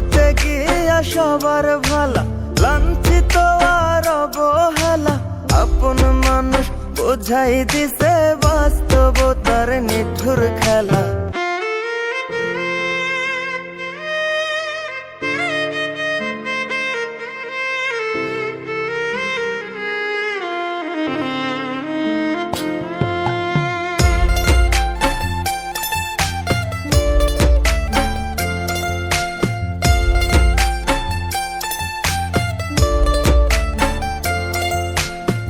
করতে গিয়া সবার ভালা লাঞ্ছিত আর অবহেলা। আপন মানুষ বোঝাই দিছে বাস্তবতার নিঠুর খেলা।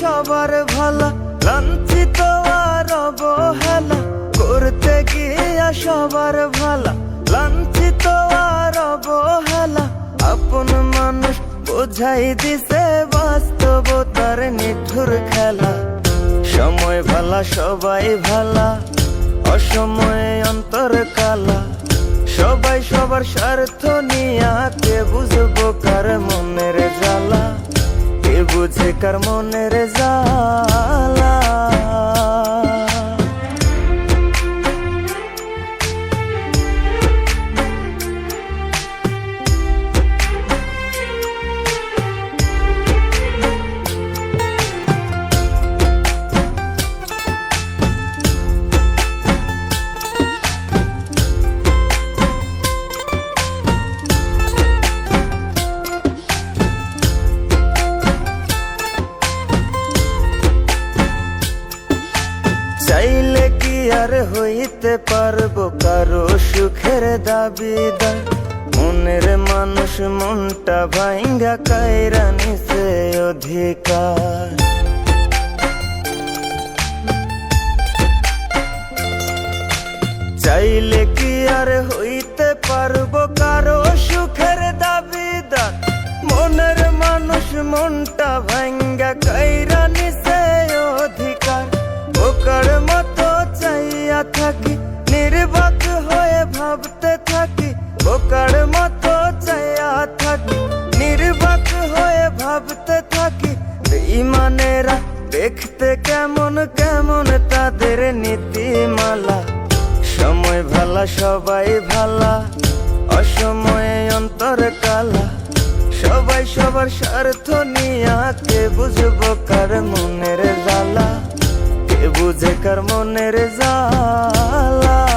সবার ভালা, লাঞ্ছিত আর অবহেলা। করতে গিয়া সবার ভালা, লাঞ্ছিত আর অবহেলা। আপন মানুষ বোঝাই দিছে বাস্তবতার নিঠুর খেলা। সময় ভালা, সবাই ভালা, অসময়ে অন্তর কালা। সবাই সবার স্বার্থ নিয়া কে বুঝব বুঝে কার মনের জ্বালা হইতে পারব কারও সুখের দাবিদার। মনের মানুষ মনটা ভাইঙ্গা কায়রা নিছে অধিকার। চাইলে কি আর হইতে পারব কারও নীতিমালা সময় ভালা, সবাই ভালা, অসময়ে অন্তর কালা। সবাই সবার স্বার্থ নিয়া কে বুঝব কার মনের জ্বালা, কে বুঝে কার মনের জ্বালা?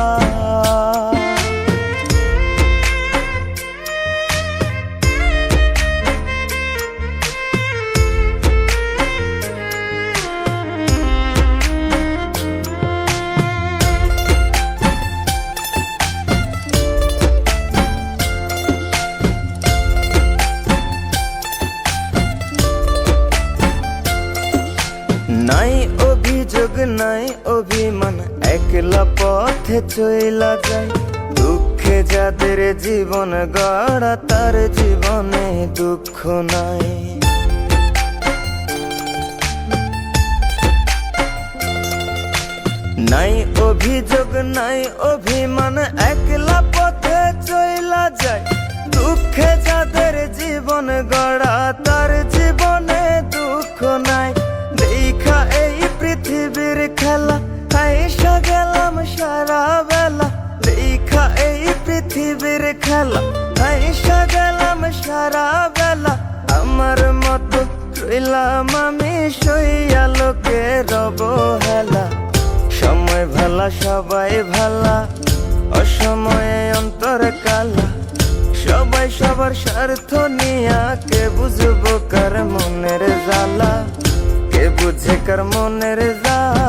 নাই অভিমান একলা পথে চইলা যায়। দুঃখে যাদের জীবন গড়া, তার জীবনে দুঃখ নাই। নাই অভিযোগ, নাই অভিমান, একলা পথে চইলা যায়। দুঃখে যাদের জীবন গড়া, তার জীবনে দুঃখ নাই। খেলা হাইসা গেলাম সারা বেলা। আমার মতো রইলাম আমি সইয়া লোকে রব হেলা সময় ভালা, সবাই ভালা, অসময়ে অন্তর কালা সবাই সবার স্বার্থ নিয়া কে বুঝব কার মনের জ্বালা? কে বুঝে কার মনের জ্বালা?